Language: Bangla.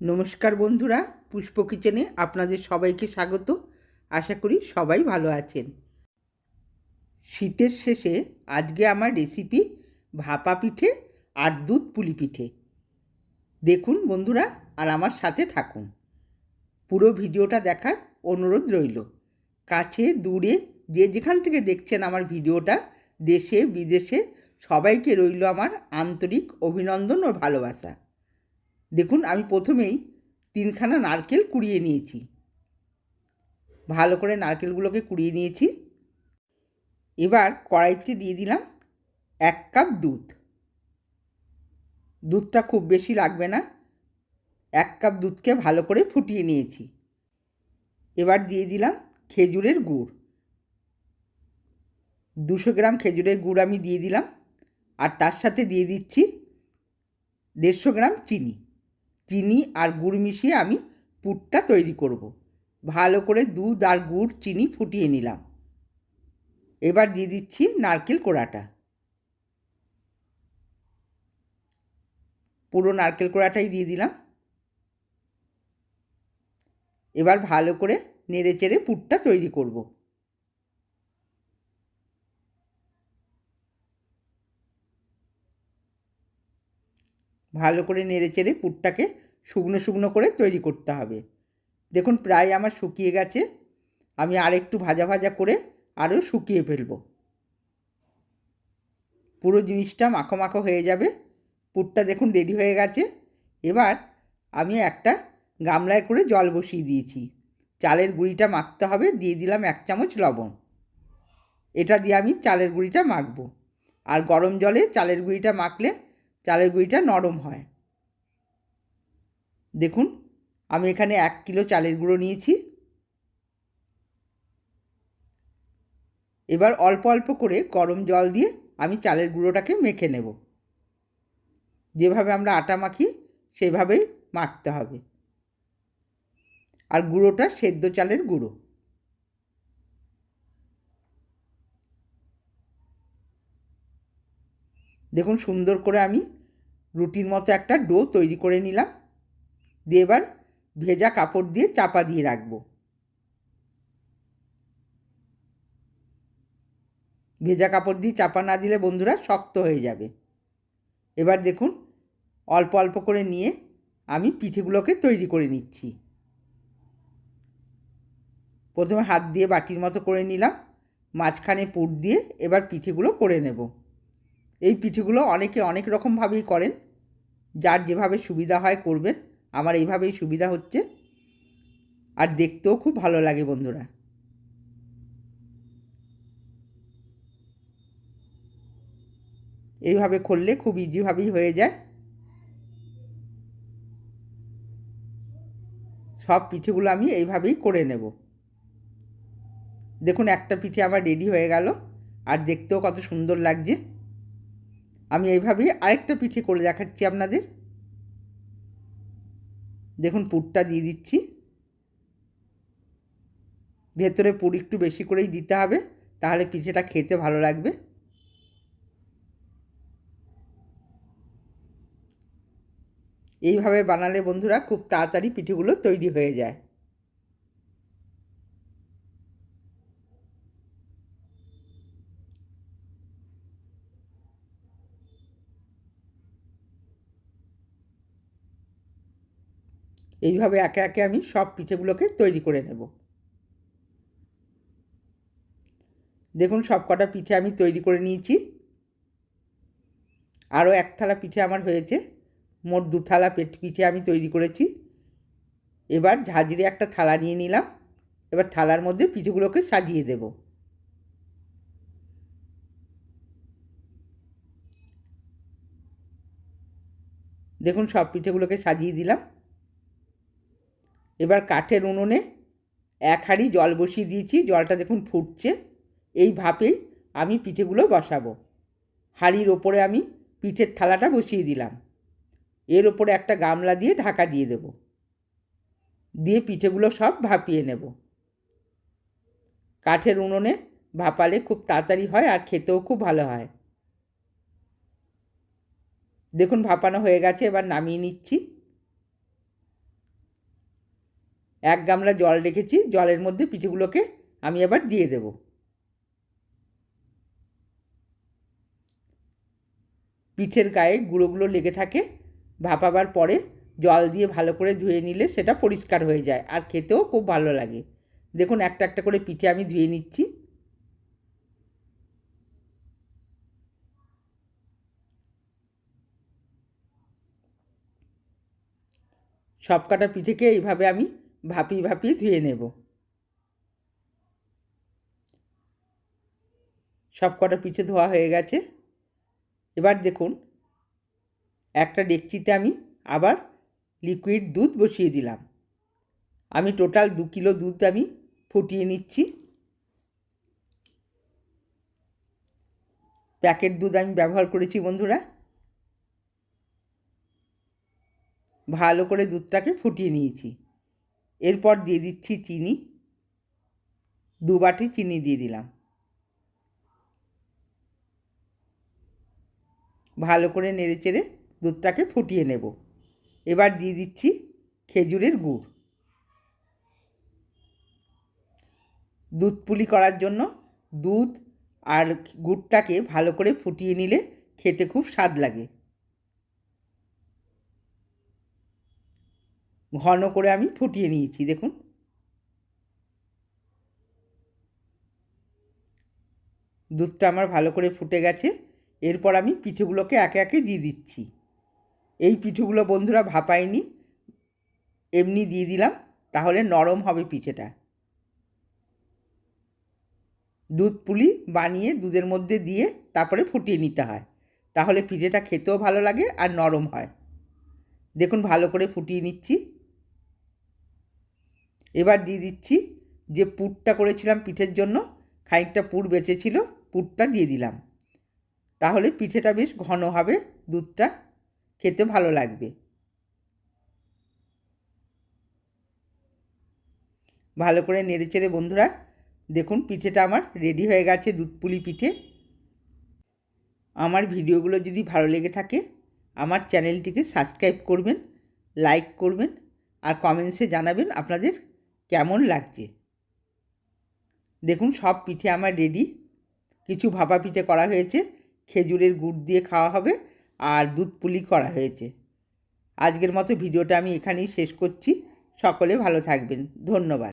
নমস্কার বন্ধুরা, পুষ্প কিচেনে আপনাদের সবাইকে স্বাগত। আশা করি সবাই ভালো আছেন। শীতের শেষে আজকে আমার রেসিপি ভাপা পিঠে আর দুধ পুলি পিঠে। দেখুন বন্ধুরা আর আমার সাথে থাকুন। পুরো ভিডিওটা দেখার অনুরোধ রইল। কাছে, দূরে, যে যেখান থেকে দেখছেন আমার ভিডিওটা, দেশে, বিদেশে সবাইকে রইল আমার আন্তরিক অভিনন্দন ও ভালোবাসা। দেখুন, আমি প্রথমেই তিনখানা নারকেল কুড়িয়ে নিয়েছি। ভালো করে নারকেলগুলোকে কুড়িয়ে নিয়েছি। এবার কড়াইতে দিয়ে দিলাম এক কাপ দুধ। দুধটা খুব বেশি লাগবে না। এক কাপ দুধকে ভালো করে ফুটিয়ে নিয়েছি। এবার দিয়ে দিলাম খেজুরের গুড়। দুশো গ্রাম খেজুরের গুড় আমি দিয়ে দিলাম। আর তার সাথে দিয়ে দিচ্ছি দেড়শো গ্রাম চিনি। চিনি আর গুড় মিশিয়ে আমি পুরটা তৈরি করব। ভালো করে দুধ আর গুড়, চিনি ফুটিয়ে নিলাম। এবার দিয়ে দিচ্ছি নারকেল কোড়াটা। পুরো নারকেল কোড়াটাই দিয়ে দিলাম। এবার ভালো করে নেড়ে চেড়ে পুরটা তৈরি করব। ভালো করে নেড়ে চেড়ে পুরটাকে শুকনো শুকনো করে তৈরি করতে হবে। দেখুন প্রায় আমার শুকিয়ে গেছে। আমি আর একটু ভাজা ভাজা করে আরও শুকিয়ে ফেলব। পুরো জিনিসটা মাখো মাখো হয়ে যাবে। পুরটা দেখুন রেডি হয়ে গেছে। এবার আমি একটা গামলায় করে জল বসিয়ে দিয়েছি। চালের গুঁড়িটা মাখতে হবে। দিয়ে দিলাম এক চামচ লবণ। এটা দিয়ে আমি চালের গুঁড়িটা মাখবো। আর গরম জলে চালের গুঁড়িটা মাখলে চালের গুঁড়িটা নরম হয়। দেখুন, আমি এখানে এক কিলো চালের গুঁড়ো নিয়েছি। এবার অল্প অল্প করে গরম জল দিয়ে আমি চালের গুঁড়োটাকে মেখে নেব। যেভাবে আমরা আটা মাখি, সেভাবেই মাখতে হবে। আর গুঁড়োটা সেদ্ধ চালের গুঁড়ো। দেখুন সুন্দর করে আমি রুটির মতো একটা ডো তৈরি করে নিলাম। দিয়ে এবার ভেজা কাপড় দিয়ে চাপা দিয়ে রাখব। ভেজা কাপড় দিয়ে চাপা না দিলে বন্ধুরা শক্ত হয়ে যাবে। এবার দেখুন অল্প অল্প করে নিয়ে আমি পিঠেগুলোকে তৈরি করে নিচ্ছি। প্রথমে হাত দিয়ে বাটির মতো করে নিলাম। মাঝখানে পুর দিয়ে এবার পিঠেগুলো করে নেব। এই পিঠেগুলো অনেকে অনেক রকমভাবেই করেন। যার যেভাবে সুবিধা হয় করবেন। আমার এইভাবেই সুবিধা হচ্ছে। আর দেখতেও খুব ভালো লাগে বন্ধুরা। এইভাবে করলে খুব ইজিভাবেই হয়ে যায়। সব পিঠেগুলো আমি এইভাবেই করে নেব। দেখুন, একটা পিঠে আমার রেডি হয়ে গেল। আর দেখতেও কত সুন্দর লাগছে। আমি এইভাবেই আরেকটা পিঠে করে দেখাচ্ছি আপনাদের। দেখুন, পুরটা দিয়ে দিচ্ছি। ভেতরে পুর একটু বেশি করেই দিতে হবে, তাহলে পিঠেটা খেতে ভালো লাগবে। এইভাবে বানালে বন্ধুরা খুব তাড়াতাড়ি পিঠেগুলো তৈরি হয়ে যায়। এইভাবে একে একে আমি সব পিঠেগুলোকে তৈরি করে নেব। দেখুন সব কটা পিঠে আমি তৈরি করে নিয়েছি। আরও এক থালা পিঠে আমার হয়েছে। মোট দু থালা পেট পিঠে আমি তৈরি করেছি। এবার ঝাঁঝরি একটা থালা নিয়ে নিলাম। এবার থালার মধ্যে পিঠেগুলোকে সাজিয়ে দেব। দেখুন সব পিঠেগুলোকে সাজিয়ে দিলাম। এবার কাঠের উনুনে এক হাঁড়ি জল বসিয়ে দিয়েছি, জলটা দেখুন ফুটছে। এই ভাপেই আমি পিঠেগুলো বসাবো। হাঁড়ির ওপরে আমি পিঠের থালাটা বসিয়ে দিলাম। এর ওপরে একটা গামলা দিয়ে ঢাকা দিয়ে দেব। দিয়ে পিঠেগুলো সব ভাপিয়ে নেব। কাঠের উনুনে ভাপালে খুব তাড়াতাড়ি হয় আর খেতেও খুব ভালো হয়। দেখুন ভাপানো হয়ে গেছে, এবার নামিয়ে নিচ্ছি। এক গামলা জল রেখেছি, জলের মধ্যে পিঠেগুলোকে আমি আবার দিয়ে দেব। পিঠের গায়ে গুঁড়োগুলো লেগে থাকে, ভাপাবার পরে জল দিয়ে ভালো করে ধুয়ে নিলে সেটা পরিষ্কার হয়ে যায় আর খেতেও খুব ভালো লাগে। দেখুন, একটা একটা করে পিঠে আমি ধুয়ে নিচ্ছি। সব কটা পিঠেকে এইভাবে আমি ভাপিয়ে ভাপিয়ে ধুয়ে নেব। সব কটা পিঠে ধোয়া হয়ে গেছে। এবার দেখুন, একটা ডেকচিতে আমি আবার লিকুইড দুধ বসিয়ে দিলাম। আমি টোটাল দু কিলো দুধ আমি ফুটিয়ে নিচ্ছি। প্যাকেট দুধ আমি ব্যবহার করেছি বন্ধুরা। ভালো করে দুধটাকে ফুটিয়ে নিয়েছি। এরপর দিয়ে দিচ্ছি চিনি। দু বাটি চিনি দিয়ে দিলাম। ভালো করে নেড়ে চেড়ে দুধটাকে ফুটিয়ে নেব। এবার দিয়ে দিচ্ছি খেজুরের গুড়। দুধ পুলি করার জন্য দুধ আর গুড়টাকে ভালো করে ফুটিয়ে নিলে খেতে খুব স্বাদ লাগে। ঘন করে আমি ফুটিয়ে নিয়েছি, দেখুন। দুধটা আমার ভালো করে ফুটে গেছে। এরপর আমি পিঠেগুলোকে একে একে দিয়ে দিচ্ছি। এই পিঠেগুলো বন্ধুরা ভাপাইনি, এমনি দিয়ে দিলাম, তাহলে নরম হবে পিঠেটা। দুধ পুলি বানিয়ে দুধের মধ্যে দিয়ে তারপরে ফুটিয়ে নিতে হয়। তাহলে পিঠেটা খেতেও ভালো লাগে আর নরম হয়। দেখুন, ভালো করে ফুটিয়ে নিচ্ছি। এবার দিয়ে দিচ্ছি যে পুরটা করেছিলাম পিঠের জন্য, খানিকটা পুর বেঁচেছিল পুরটা দিয়ে দিলাম। তাহলে পিঠেটা বেশ ঘন হবে, দুধটা খেতে ভালো লাগবে। ভালো করে নেড়ে চেড়ে বন্ধুরা, দেখুন পিঠেটা আমার রেডি হয়ে গেছে দুধ পুলি পিঠে। আমার ভিডিওগুলো যদি ভালো লেগে থাকে, আমার চ্যানেলটিকে সাবস্ক্রাইব করবেন, লাইক করবেন, আর কমেন্টসে জানাবেন আপনাদের কেমন লাগছে? দেখুন, সব পিঠে আমার রেডি কিছু ভাপা পিঠে করা হয়েছে, খেজুরের গুড় দিয়ে খাওয়া হবে আর দুধ পুলি করা হয়েছে। আজকের মতো ভিডিওটা আমি এখানেই শেষ করছি। সকলে ভালো থাকবেন। ধন্যবাদ।